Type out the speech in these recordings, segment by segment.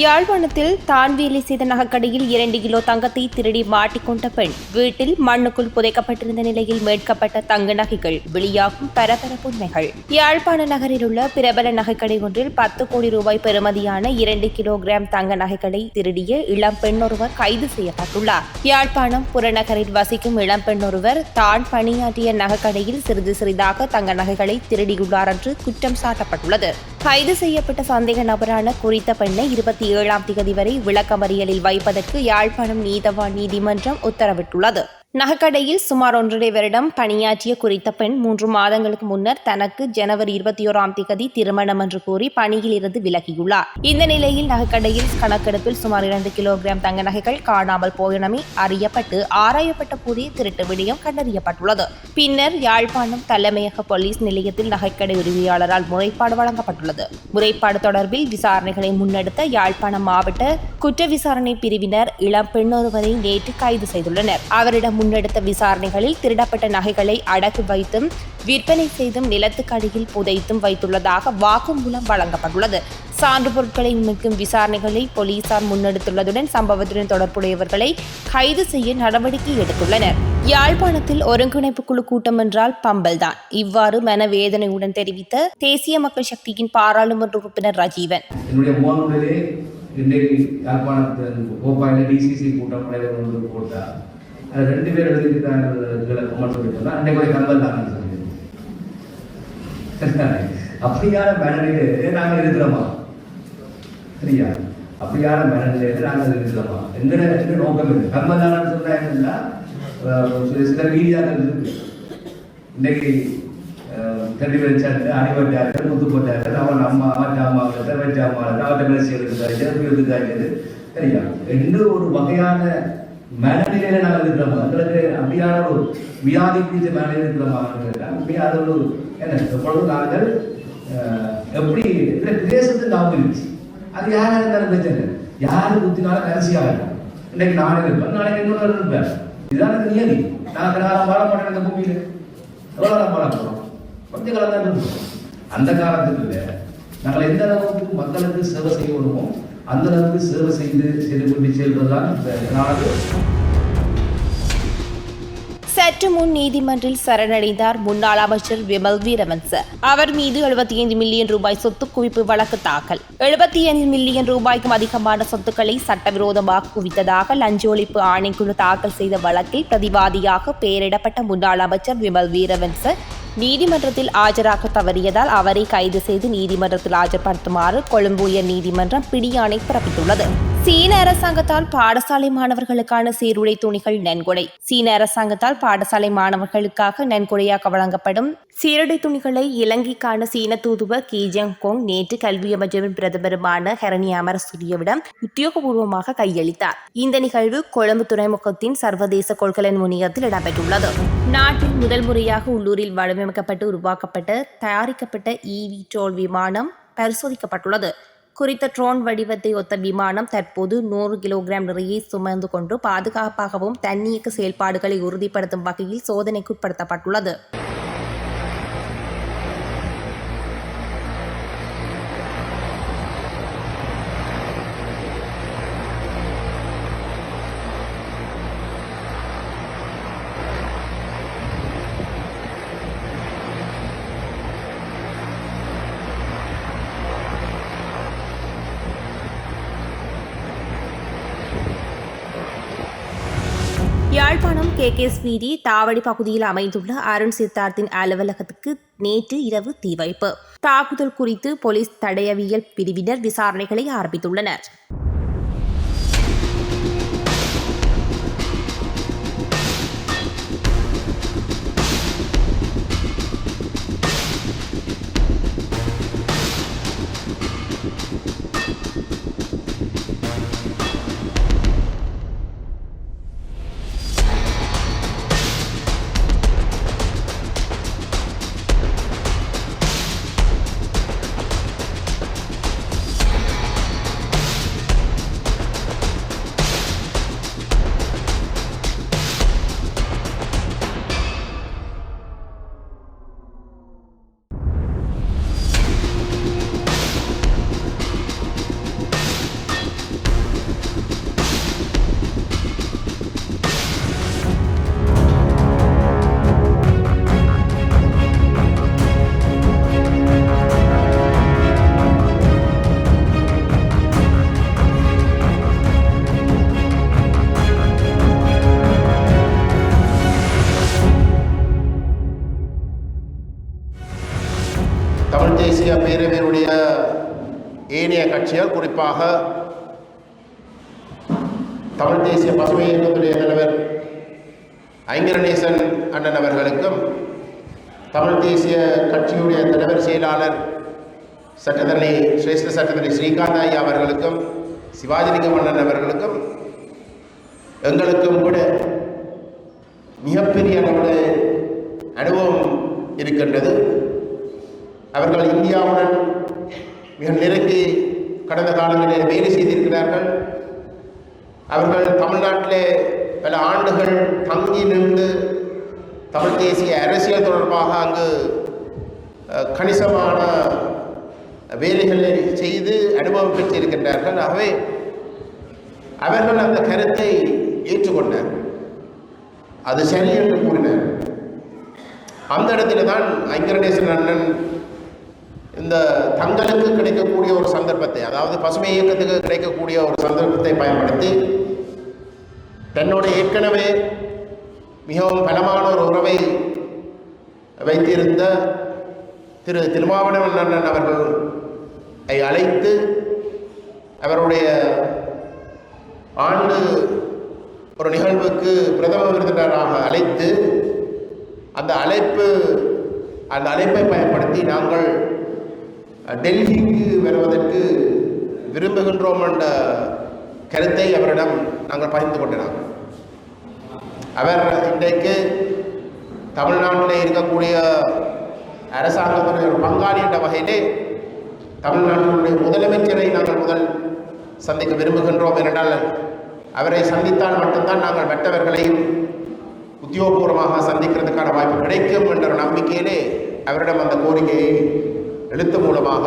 யாழ்ப்பாணத்தில் தான் வேலை செய்த நகைக்கடையில் இரண்டு கிலோ தங்கத்தை திருடி மாட்டிக்கொண்ட பெண். வீட்டில் மண்ணுக்குள் புதைக்கப்பட்டிருந்த நிலையில் மீட்கப்பட்ட தங்க நகைகள் வெளியாகும் பரபரப்பு உண்மைகள் யாழ்ப்பாண நகரில் உள்ள பிரபல நகைக்கடை ஒன்றில் பத்து கோடி ரூபாய் பெறுமதியான இரண்டு கிலோகிராம் தங்க நகைகளை திருடிய இளம் பெண் ஒருவர் கைது செய்யப்பட்டுள்ளார். யாழ்ப்பாணம் புறநகரில் வசிக்கும் இளம் பெண் ஒருவர் தான் பணியாற்றிய நகைக்கடையில் சிறிது சிறிதாக தங்க நகைகளை திருடியுள்ளார் என்று குற்றம் சாட்டப்பட்டுள்ளது. கைது செய்யப்பட்ட சந்தேக நபரான குறித்த பெண்ணை இருபத்தி ஏழாம் தேதி வரை விளக்கமறியலில் வைப்பதற்கு யாழ்ப்பாணம் நீதவான் நீதிமன்றம் உத்தரவிட்டுள்ளது. நகைக்கடையில் சுமார் ஒன்றரை வருடம் பணியாற்றிய குறித்த பெண் மூன்று மாதங்களுக்கு முன்னர் தனக்கு ஜனவரி இருபத்தி ஓராம் திகதி திருமணம் என்று கூறி பணியில் இருந்து விலகியுள்ளார். இந்த நிலையில் நகைக்கடையில் கணக்கெடுப்பில் சுமார் இரண்டு கிலோகிராம் தங்க நகைகள் காணாமல் போயினமே அறியப்பட்டு ஆராயப்பட்ட புதிய திருட்டு விடயம் கண்டறியப்பட்டுள்ளது. பின்னர் யாழ்ப்பாணம் தலைமையக போலீஸ் நிலையத்தில் நகைக்கடை உரிமையாளரால் முறைப்பாடு வழங்கப்பட்டுள்ளது. முறைப்பாடு தொடர்பில் விசாரணைகளை முன்னெடுத்த யாழ்ப்பாணம் மாவட்ட குற்ற விசாரணை பிரிவினர் இளம் பெண்ணொருவரை நேற்று கைது செய்துள்ளனர். அவரிடம் முன்னெடுத்த விசாரணைகளில் திருடப்பட்ட நகைகளை அடகு வைத்தும் விற்பனை செய்தும் நிலத்துக்கு அடியில் புதைத்தும் வைத்துள்ளதாக வாக்குமூலம் வழங்கப்பட்டுள்ளது. சான்று பொருட்களை மீட்கும் விசாரணைகளை போலீசார் முன்னெடுத்துள்ளதுடன் சம்பவத்துடன் தொடர்புடையவர்களை கைது செய்ய நடவடிக்கை எடுத்துள்ளனர். யாழ்ப்பாணத்தில் ஒருங்கிணைப்பு குழு கூட்டம் என்றால் பம்பல்தான். இவ்வாறு மனவேதனையுடன் தெரிவித்த தேசிய மக்கள் சக்தியின் பாராளுமன்ற உறுப்பினர் ரஜீவன். இன்றைக்கு கோப்பாயில் டிசிசி கூட்டம் தலைவர் ஒன்று ரெண்டு பேர் எழுதியிருக்காங்க கமெண்ட் பண்ணிட்டோம்னா அன்றைக்கு ஒரு கம்பல் தான் அப்படியான மேனரிலே நாங்கள் இருக்கிறோமா? சரியா? அப்படியான மேனரிலே நாங்கள் இருக்கிறோமா? எந்த எந்த நோக்கம் இருக்கு கம்பல் தான் சொன்னா சில மீடியாக்கள் இருக்கு. இன்னைக்கு கல்வி வச்சாரு அடிபட்டாரு முத்து போட்டாரு அவன் அம்மா அவன் அம்மா வச்ச அம்மா அவன் பேசி எடுத்துக்காரு சரியா? எந்த ஒரு வகையான மனநிலையில நாங்கள் இருக்கிறோமா எங்களுக்கு அப்படியான ஒரு வியாதி பிடிச்ச மனநிலையில் இருக்கிறோமா அப்படியே அது ஒரு என்ன எப்பொழுதும் நாங்கள் எப்படி இந்த தேசத்துக்கு இருந்துச்சு. அது யாரா இருந்தாலும் பிரச்சனை யாரு குத்தினாலும் கடைசியாக இருக்கும் இன்னைக்கு நானே இருப்பேன் நாளைக்கு இன்னொரு இருப்பேன் இதுதான் எனக்கு நியதி. நான் நான் வாழ மாட்டேன் இந்த பூமியில். எவ்வளோ நாள் வாழ போகிறோம் கொஞ்ச காலம் தான் இருக்கும் அந்த காலத்துக்கு நாங்கள் எந்த அளவுக்கு மக்களுக்கு சேவை செய்யணுமோ அந்த அளவுக்கு சேவை செய்து செய்து கொண்டு செல்வதுதான் இந்த நாடு. சற்று முன் நீதிமன்றில் சரணடைந்தார் முன்னாள் அமைச்சர் விமல் வீரவன்ச அவர் மீது 75 மில்லியன் ரூபாய் சொத்து குவிப்பு வழக்கு தாக்கல். 75 மில்லியன் ரூபாய்க்கும் அதிகமான சொத்துக்களை சட்டவிரோதமாக குவித்ததாக லஞ்ச ஒழிப்பு ஆணைக்குழு தாக்கல் செய்த வழக்கில் பிரதிவாதியாக பெயரிடப்பட்ட முன்னாள் அமைச்சர் விமல் வீரவன்ச நீதிமன்றத்தில் ஆஜராக தவறியதால் அவரை கைது செய்து நீதிமன்றத்தில் ஆஜர்படுத்துமாறு கொழும்பு உயர் நீதிமன்றம் பிடியாணை பிறப்பித்துள்ளது. சீன அரசாங்கத்தால் பாடசாலை மாணவர்களுக்கான சீருடை துணிகள் நன்கொடை. சீன அரசாங்கத்தால் பாடசாலை மாணவர்களுக்காக நன்கொடையாக வழங்கப்படும் சீருடை துணிகளை இலங்கைக்கான சீன தூதுவர் கி. ஜங் கோங் நேற்று கல்வி அமைச்சரின் பிரதமருமான ஹரணி அமரசூரியவிடம் உத்தியோகபூர்வமாக கையளித்தார். இந்த நிகழ்வு கொழும்பு துறைமுகத்தின் சர்வதேச கொள்கலன் முனையத்தில் இடம்பெற்றுள்ளது. நாட்டில் முதல் முறையாக உள்ளூரில் வடிவமைக்கப்பட்டு உருவாக்கப்பட்டு தயாரிக்கப்பட்ட இவி டோல் விமானம் பரிசோதிக்கப்பட்டுள்ளது. குறித்த ட்ரோன் வடிவத்தை ஒத்த விமானம் தற்போது நூறு கிலோகிராம் நிறையை சுமந்து கொண்டு பாதுகாப்பாகவும் தன்னியக்க செயல்பாடுகளை உறுதிப்படுத்தும் வகையில் சோதனைக்குட்படுத்தப்பட்டுள்ளது. யாழ்ப்பாணம் கே கே வீதி தாவடி பகுதியில் அமைந்துள்ள அருண் சித்தார்த்தின் அலுவலகத்துக்கு நேற்று இரவு தீ வைப்பு. தாக்குதல் குறித்து போலீஸ் தடயவியல் பிரிவினர் விசாரணைகளை ஆரம்பித்துள்ளனர். கட்சியால் குறிப்பாக தமிழ் தேசிய பசுமை இயக்கத்துடைய தலைவர் ஐங்கரணேசன் அண்ணன் அவர்களுக்கும் தமிழ் தேசிய கட்சியுடைய தலைவர் செயலாளர் சட்டத்தரணி சிரேஷ்ட சட்டத்தரணி ஸ்ரீகாந்த் ஐயா அவர்களுக்கும் சிவாஜிலிங்கம் அண்ணன் அவர்களுக்கும் எங்களுக்கும் கூட மிகப்பெரிய அளவில் அனுபவம் இருக்கின்றது. அவர்கள் இந்தியாவுடன் மிக நெருங்கி கடந்த காலங்களில் வேலை செய்திருக்கிறார்கள். அவர்கள் தமிழ்நாட்டிலே பல ஆண்டுகள் தங்கி நின்று தமிழ் தேசிய அரசியல் தொடர்பாக அங்கு கணிசமான வேலைகளை செய்து அனுபவம் பெற்றிருக்கின்றார்கள். ஆகவே அவர்கள் அந்த கருத்தை ஏற்றுக்கொண்டார்கள் அது சரி என்று கூறினார். அந்த இடத்துல தான் ஐங்கரணேசன் அண்ணன் இந்த தங்களுக்கு கிடைக்கக்கூடிய ஒரு சந்தர்ப்பத்தை அதாவது பசுமை இயக்கத்துக்கு கிடைக்கக்கூடிய ஒரு சந்தர்ப்பத்தை பயன்படுத்தி தன்னோட ஏற்கனவே மிகவும் பலமான ஒரு உறவை வைத்திருந்த திரு திருமாவளவன் அண்ணன் அவர்களை அழைத்து அவருடைய ஆண்டு ஒரு நிகழ்வுக்கு பிரதம விருந்தினராக அழைத்து அந்த அழைப்பு அந்த அழைப்பை பயன்படுத்தி நாங்கள் டெல்லிக்கு வருவதற்கு விரும்புகின்றோம் என்ற கருத்தை அவரிடம் நாங்கள் பகிர்ந்து கொண்டினோம் அவர் இன்றைக்கு தமிழ்நாட்டில் இருக்கக்கூடிய அரசாங்கத்தினுடைய ஒரு பங்காளி என்ற வகையிலே தமிழ்நாட்டினுடைய முதலமைச்சரை நாங்கள் முதல் சந்திக்க விரும்புகின்றோம் என்றால் அவரை சந்தித்தால் மட்டும்தான் நாங்கள் மற்றவர்களையும் உத்தியோகபூர்வமாக சந்திக்கிறதுக்கான வாய்ப்பு கிடைக்கும் என்ற ஒரு நம்பிக்கையிலே அவரிடம் அந்த கோரிக்கையை எழுத்து மூலமாக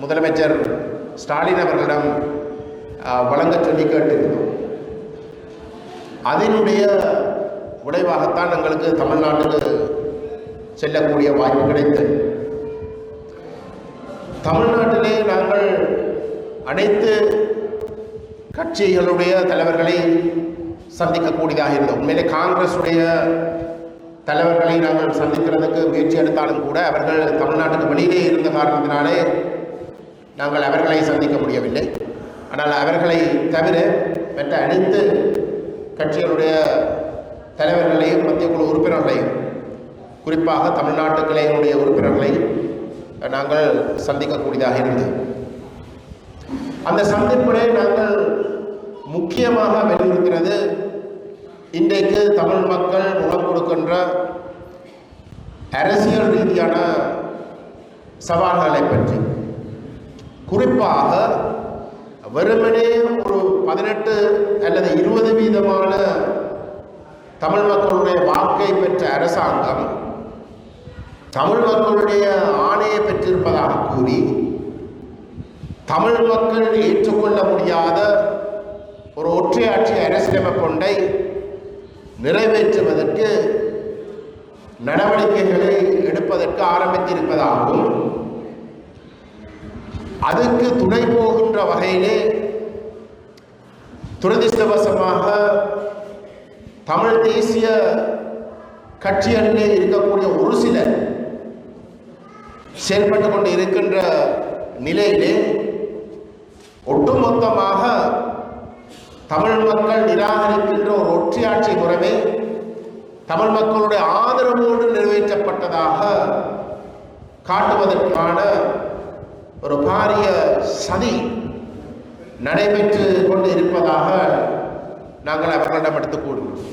முதலமைச்சர் ஸ்டாலின் அவர்களிடம் வழங்க சொல்லி கேட்டிருந்தோம். அதனுடைய விளைவாகத்தான் எங்களுக்கு தமிழ்நாட்டுக்கு செல்லக்கூடிய வாய்ப்பு கிடைத்தது. தமிழ்நாட்டிலே நாங்கள் அனைத்து கட்சிகளுடைய தலைவர்களை சந்திக்கக்கூடியதாக இருந்தோம். உண்மையிலே காங்கிரஸுடைய தலைவர்களை நாங்கள் சந்திக்கிறதுக்கு முயற்சி எடுத்தாலும் கூட அவர்கள் தமிழ்நாட்டுக்கு வெளியிலே இருந்த காரணத்தினாலே நாங்கள் அவர்களை சந்திக்க முடியவில்லை. ஆனால் அவர்களை தவிர மற்ற அனைத்து கட்சிகளுடைய தலைவர்களையும் மத்திய குழு உறுப்பினர்களையும் குறிப்பாக தமிழ்நாட்டு கிளையினுடைய உறுப்பினர்களை நாங்கள் சந்திக்கக்கூடியதாக இருந்தது. அந்த சந்திப்பிலே நாங்கள் முக்கியமாக வலியுறுத்தினது இன்றைக்கு தமிழ் மக்கள் முகம் அரசியல் ரீதியான சவால்களை பற்றி. குறிப்பாக வெறுமனே ஒரு பதினெட்டு அல்லது இருபது வீதமான தமிழ் மக்களுடைய வாக்கை பெற்ற அரசாங்கம் தமிழ் மக்களுடைய ஆணையை பெற்றிருப்பதாக கூறி தமிழ் மக்கள் ஏற்றுக்கொள்ள முடியாத ஒரு ஒற்றையாட்சி அரசியலமைப்பு ஒன்றை நிறைவேற்றுவதற்கு நடவடிக்கைகளை எடுப்பதற்கு ஆரம்பித்திருப்பதாகவும் அதுக்கு துணை போகின்ற வகையிலே துரதிர்ஷ்டவசமாக தமிழ் தேசிய கட்சிகளிலே இருக்கக்கூடிய ஒரு சிலர் செயல்பட்டு கொண்டு இருக்கின்ற நிலையிலே ஒட்டுமொத்தமாக தமிழ் மக்கள் நிராகரிக்கின்ற ஒரு ஒற்றையாட்சி முறைமை தமிழ் மக்களுடைய ஆதரவோடு நிறைவேற்றப்பட்டதாக காட்டுவதற்கான ஒரு பாரிய சதி நடைபெற்று கொண்டு இருப்பதாக நாங்கள் அவர்களிடம் எடுத்துக் கூறுகிறோம்.